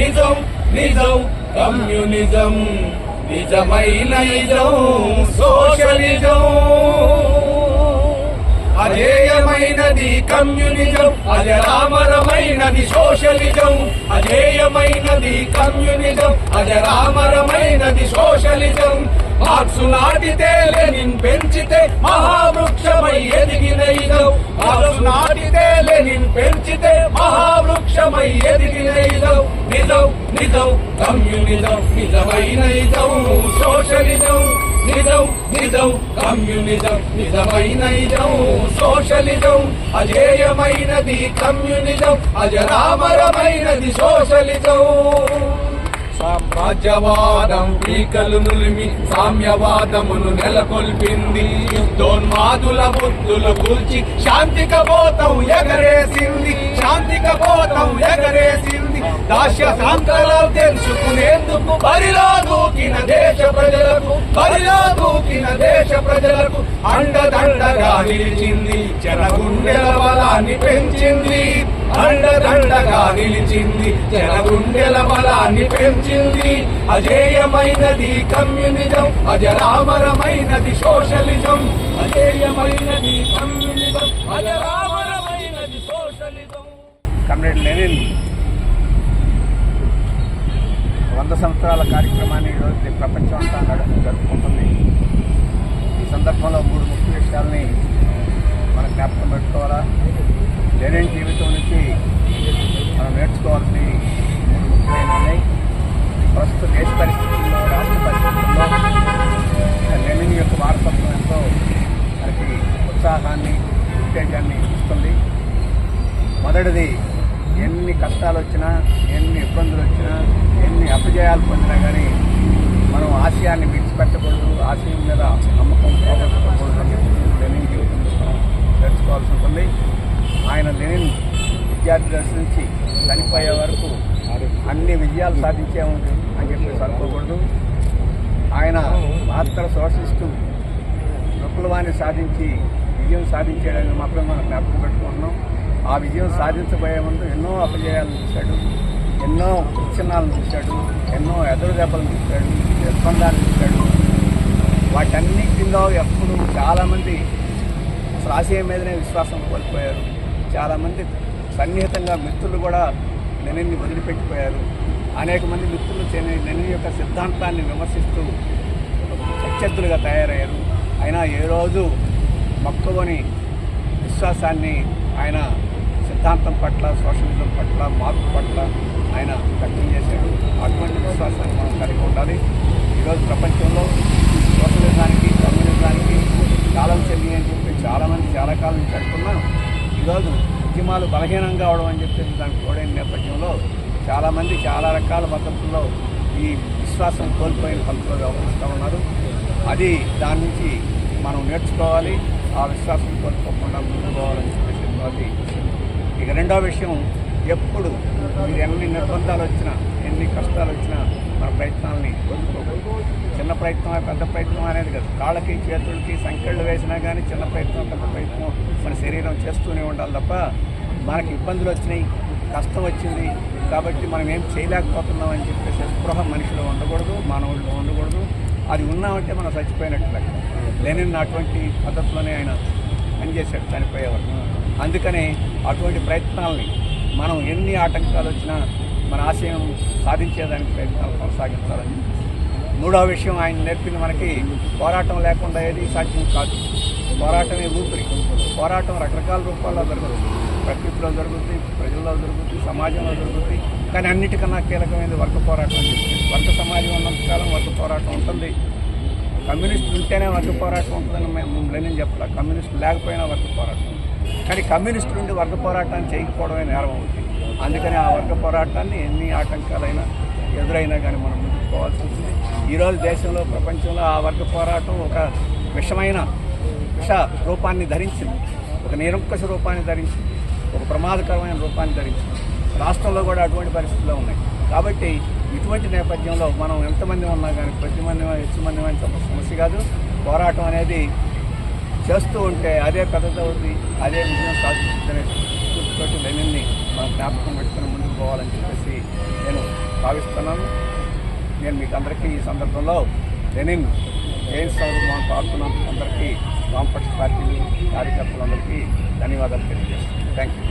నిజం నిజం కమ్యూనిజం నిజమైన నిజం సోషలిజం. అజేయమైనది కమ్యూనిజం అజరామరమైనది సోషలిజం. అజేయమైనది కమ్యూనిజం అజరామరమైనది సోషలిజం. మార్క్సు నాటితే లెనిన్ పెంచితే మహావృక్షమై ఎదిగిన ఇదం మార్క్సు నాటితే లెనిన్ పెంచితే మహావృక్షమై ఎదిగిన ఇదం నిజం నిజం కమ్యూనిజం నిజమైన ఇదం సోషలిజం నిజం నిజం కమ్యూనిజం నిజమైన సోషలిజం అజేయమైనది కమ్యూనిజం అజరామరమైనది సోషలిజం సామ్రాజ్యవాదం పీకలు నులిమి సామ్యవాదమును నెలకొల్పింది. యుద్ధోన్మాదుల బుద్ధులు కూల్చి శాంతి బోతం ఎగరేసింది. శాంతి కపోతం దాస్య సాంతరాలు తెలుసుకునేందుకు బరిలో దూకిన దేశ ప్రజలకు బరిలో దూకిన దేశ ప్రజలకు అండదండగా నిలిచింది జనగుండెల బలాన్ని పెంచింది. అండదండగా నిలిచింది జనగుండెల బలాన్ని పెంచింది. అజేయమైనది కమ్యూనిజం అజరామరమైనది సోషలిజం. అజేయమైనది కమ్యూనిజం అజరామరమైనది సోషలిజం. కమ్రేడ్ లెనిన్ వంద సంవత్సరాల కార్యక్రమాన్ని ఈరోజు ప్రపంచం అంతా నడుపు జరుపుకుంటుంది. ఈ సందర్భంలో మూడు ముఖ్య విషయాల్ని మనం జ్ఞాపకం పెట్టుకోవాలా? లెనిన్ జీవితం నుంచి మనం నేర్చుకోవాల్సిన మూడు ముఖ్యమైన ఉన్నాయి. ప్రస్తుత దేశ పరిస్థితుల్లో రాష్ట్ర పరిస్థితుల్లో లెనిన్ యొక్క వారసత్వం ఎంతో మనకి ఉత్సాహాన్ని ఉత్తేజాన్ని ఇస్తుంది. మొదటిది ఎన్ని కష్టాలు వచ్చినా ఎన్ని ఇబ్బందులు వచ్చినా ఎన్ని అపజయాలు పొందినా కానీ మనం ఆశయాన్ని విడిచిపెట్టకూడదు. ఆశయం మీద నమ్మకం పోగొట్టుకోకూడదు అని లెనిన్ జీవితం ఉంటుంది. ఆయన లెనిన్ విద్యార్థి దశ నుంచి చనిపోయే వరకు అన్ని విజయాలు సాధించాము అని చెప్పేసి అనుకోకూడదు. ఆయన మాత్ర సోషలిస్టు విప్లవాన్ని సాధించి విజయం సాధించాడని మాత్రం మనం జ్ఞాపకం పెట్టుకుంటున్నాం. ఆ విజయం సాధించబోయే ముందు ఎన్నో అపజయాలను చూశాడు. ఎన్నో విచ్ఛిన్నాలను చూశాడు. ఎన్నో ఎదురు దెబ్బలు చూశాడు. నిర్బంధాలు చూశాడు. వాటన్నిటిలో ఎప్పుడు చాలామంది అసలు ఆశయం మీదనే విశ్వాసం కోల్పోయారు. చాలామంది సన్నిహితంగా మిత్రులు కూడా నెనని వదిలిపెట్టిపోయారు. అనేక మంది మిత్రులు చెని- యొక్క సిద్ధాంతాన్ని విమర్శిస్తూ ప్రత్యర్థులుగా తయారయ్యారు. అయినా ఏ రోజు మొక్కవని విశ్వాసాన్ని ఆయన సిద్ధాంతం పట్ల సోషలిజం పట్ల మార్పు పట్ల ఆయన వ్యక్తం చేశాడు. అటువంటి విశ్వాసాన్ని మనం కలిగి ఉండాలి. ఈరోజు ప్రపంచంలో సోషలిజానికి కమ్యూనిజానికి కాలం చెల్లి అని చెప్పి చాలామంది చాలా కాలం నుంచి ఈరోజు ఉద్యమాలు బలహీనంగా అవడం అని చెప్పేసి దానికి తోడైన నేపథ్యంలో చాలామంది చాలా రకాల పద్ధతుల్లో ఈ విశ్వాసం కోల్పోయిన పద్ధతిలో వ్యవహరిస్తూ ఉన్నారు. అది దాని నుంచి మనం నేర్చుకోవాలి. ఆ విశ్వాసం కోల్పోకుండా ముందుకు పోవాలని చెప్పేసి మొదటి విషయం. ఇక రెండో విషయం ఎప్పుడు మీరు ఎన్ని నిర్బంధాలు వచ్చినా ఎన్ని కష్టాలు వచ్చినా మన ప్రయత్నాలని వదులుకోకూడదు చిన్న ప్రయత్నం పెద్ద ప్రయత్నం అనేది కదా. కాళ్ళకి చేతులకి సంకెళ్ళు వేసినా కానీ చిన్న ప్రయత్నం పెద్ద ప్రయత్నం మన శరీరం చేస్తూనే ఉండాలి తప్ప మనకి ఇబ్బందులు వచ్చినాయి కష్టం వచ్చింది కాబట్టి మనం ఏం చేయలేకపోతున్నాం అని చెప్పేసి స్పృహ మనిషిలో ఉండకూడదు మానవుల్లో ఉండకూడదు. అది ఉన్నామంటే మనం చచ్చిపోయినట్టు లెక్క. అటువంటి పద్ధతిలోనే ఆయన పనిచేశాడు చనిపోయేవారు అందుకనే అటువంటి ప్రయత్నాలని మనం ఎన్ని ఆటంకాలు వచ్చినా మన ఆశయం సాధించేదానికి ప్రయత్నాలు కొనసాగించాలని. మూడవ విషయం ఆయన నేర్పింది మనకి పోరాటం లేకుండా ఏది సాధ్యం కాదు. పోరాటమే ఊపిరి. పోరాటం రకరకాల రూపాల్లో జరుగుతుంది. ప్రకృతిలో జరుగుతుంది ప్రజల్లో జరుగుతుంది సమాజంలో జరుగుతుంది. కానీ అన్నిటికన్నా కీలకమైనది వర్గ పోరాటం అని వర్గ సమాజం ఉన్నంతకాలం వర్గ పోరాటం ఉంటుంది. కమ్యూనిస్ట్ ఉంటేనే వర్గ పోరాటం ఉంటుందని మేము లేని చెప్పాలి? కమ్యూనిస్ట్ లేకపోయినా వర్గ పోరాటం కానీ కమ్యూనిస్టు నుండి వర్గ పోరాటాన్ని చేయకపోవడమే నేరం అవుతుంది అందుకని ఆ వర్గ పోరాటాన్ని ఎన్ని ఆటంకాలైనా ఎదురైనా కానీ మనం ముందుకు పోవాల్సి ఉంటుంది ఈరోజు దేశంలో ప్రపంచంలో ఆ వర్గ పోరాటం ఒక విషమైన విష రూపాన్ని ధరించింది. ఒక నిరంకుశ రూపాన్ని ధరించింది. ఒక ప్రమాదకరమైన రూపాన్ని ధరించింది. రాష్ట్రంలో కూడా అటువంటి పరిస్థితులు ఉన్నాయి. కాబట్టి ఇటువంటి నేపథ్యంలో మనం ఎంతమంది ఉన్నా కానీ ప్రతి మంది మంది ఒక సమస్య కాదు. పోరాటం అనేది చేస్తూ ఉంటే అదే పెద్దది ఉంది అదే విజయం సాధిస్తుందనే స్ఫూర్తితోటి లెనిన్ని మనం జ్ఞాపకం పెట్టుకుని ముందుకు పోవాలని చెప్పేసి నేను భావిస్తున్నాను. నేను మీకు అందరికీ ఈ సందర్భంలో లెనిన్ జైన్ మనం పాల్గొన్నాం అందరికీ వామపక్ష పార్టీలు కార్యకర్తలందరికీ ధన్యవాదాలు తెలియజేస్తాను థ్యాంక్ యూ